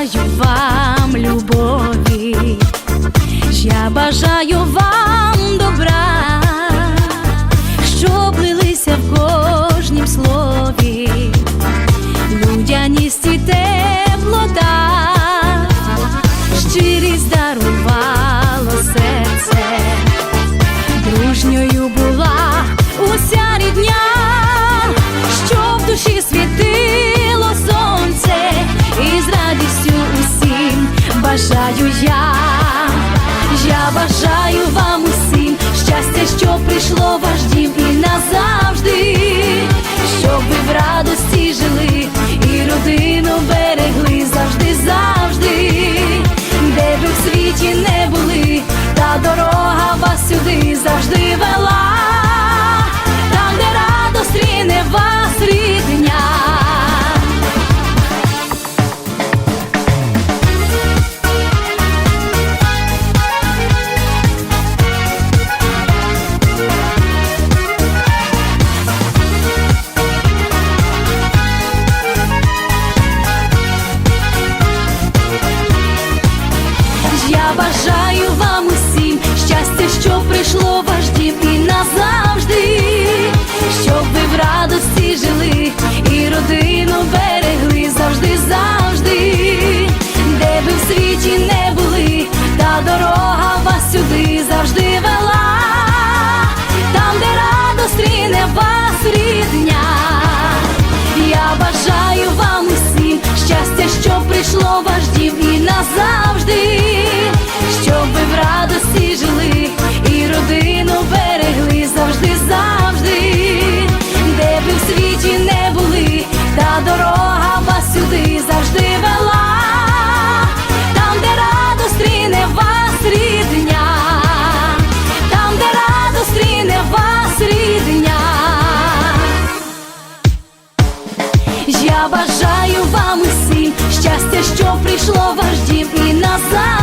бажаю вам любові, я бажаю вам добра, щоб лилися в кожнім слові, людяність і теплота, щирість дарувало серце, дружньою була уся бажаю я, я бажаю вам усім щастя, що прийшло в ваш дім і назавжди, щоб ви в радості жили і родину берегли завжди, завжди, де ви в світі не були, та дорога вас сюди завжди вела, що прийшло в ваш дім і назавжди, щоб ви в радості жили і родину берегли завжди, завжди, де ви в світі не були, та дорога вас сюди завжди вела, там, де радо стріне вас рідня, там, де радо стріне вас рідня. Я бажаю вам усім щастя, що прийшло в ваш дім і назавжди,